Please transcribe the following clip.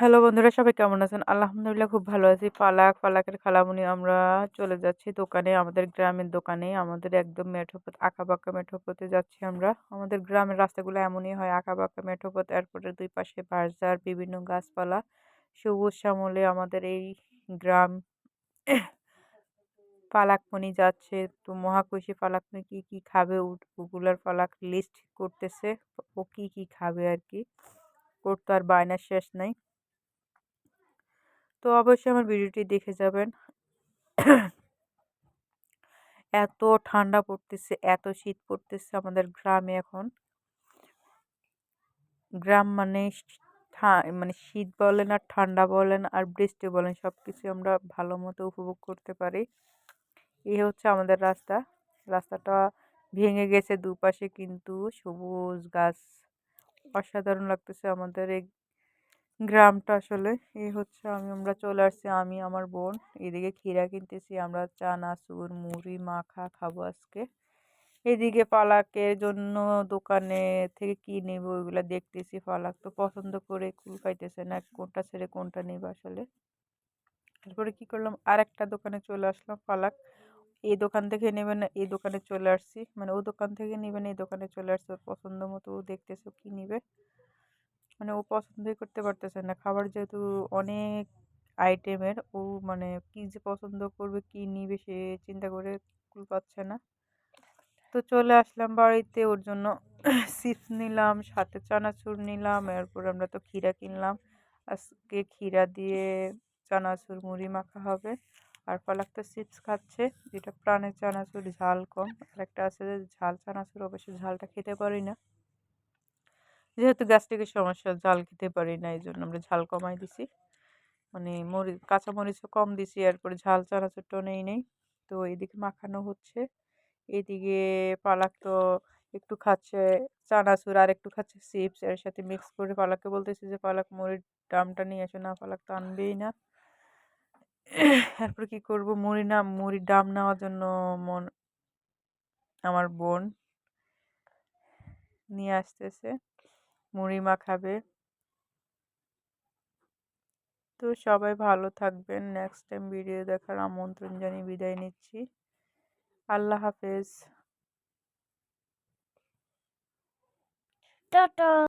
Hello বন্ধুরা সবাই কেমন আছেন? আলহামদুলিল্লাহ খুব ভালো আছি। পালাক পালাকের খালামণি আমরা চলে যাচ্ছি দোকানে, আমাদের গ্রামের দোকানে। আমাদের একদম মেঠো পথ, আঁকাবাঁকা মেঠোপথে যাচ্ছি আমরা। আমাদের গ্রামের রাস্তাগুলো এমনই হয় আঁকাবাঁকা মেঠো পথ। এরপরে দুই পাশে বাঁশঝাড়, বিভিন্ন গাছপালা, সবুজ শ্যামলে আমাদের এই গ্রাম। ফালাকমণি যাচ্ছে তো মহাখুশি ফালাকমণি কি কি খাবে ওগুলার ফালাক লিস্ট করতেছে ও কি কি খাবে আর কি ওর তো আর বায়নার শেষ নাই তো অবশ্যই আমার ভিডিওটি দেখে যাবেন। এত ঠান্ডা পড়তেছে, এত শীত পড়তেছে আমাদের গ্রামে এখন। গ্রাম মানে মানে শীত বলেন আর ঠান্ডা বলেন আর বৃষ্টি বলেন সব কিছু আমরা ভালো মতো উপভোগ করতে পারি। এই হচ্ছে আমাদের রাস্তা। রাস্তাটা ভেঙে গেছে দুপাশে কিন্তু সবুজ গাছ। অসাধারণ লাগতেছে আমাদের এই গ্রামটা আসলে। এই হচ্ছে আমি, আমরা চলে আসছি আমি, আমার বোন। এদিকে ক্ষীরা কিনতেছি, আমরা চানাচুর মুড়ি, মাখা খাব আজকে। এদিকে পালাকের জন্য দোকানে থেকে কি নেব ওইগুলো দেখতেছি। পালাক তো পছন্দ করে কুল পাইতেছে না, কোনটা ছেড়ে কোনটা নেব আসলে। তারপরে কি করলাম আর একটা দোকানে চলে আসলাম পালাক এই দোকান থেকে নেবে না, এই দোকানে চলে আসছি। মানে ও দোকান থেকে নেবে না, এই দোকানে চলে আসছে। ওর পছন্দ মতো ও দেখতেছে কি নিবে। মানে ও পছন্দই করতে পারতেছে না। খাবার যেহেতু অনেক আইটেমের, ও মানে কি যে পছন্দ করবে, কি নিবে সে চিন্তা করে কুল পাচ্ছে না। তো চলে আসলাম বাড়িতে, ওর জন্য চিপস নিলাম, সাথে চানাচুর নিলাম, এরপর আমরা তো ক্ষীরা কিনলাম। আজকে ক্ষীরা দিয়ে চানাচুর, মুড়ি মাখা হবে। আর পালাক তো চিপস খাচ্ছে, যেটা প্রাণের চানাচুর, ঝাল কম। আর একটা আছে যে ঝাল চানাচুর, অবশ্য ঝালটা খেতে পারি না। যেহেতু গ্যাস্ট্রিকের সমস্যা, ঝাল খেতে পারি না এই জন্য আমরা ঝাল কমাই দিছি। মানে মরিচ কাঁচা মরিচও কম দিছি এরপরে ঝাল চানাচুরটাও নেই নেই। তো এদিকে মাখানো হচ্ছে। এদিকে পালাক তো একটু খাচ্ছে চানাচুর, আর একটু খাচ্ছে চিপস, এর সাথে মিক্স করে পালাককে বলতেছি যে, পালাক মুড়ির দামটা নিয়ে আসো না পালাক তো আনবেই না। এরপর কি করব? মুড়ি না, মুড়ির ডাম নেওয়ার জন্য মন, আমার বোন নিয়ে আসতেছে। মুড়ি মাখাবে। তো সবাই ভালো থাকবেন। নেক্সট টাইম ভিডিও দেখার আমন্ত্রণ জানিয়ে বিদায় নিচ্ছি। আল্লাহ হাফেজ। টাটা।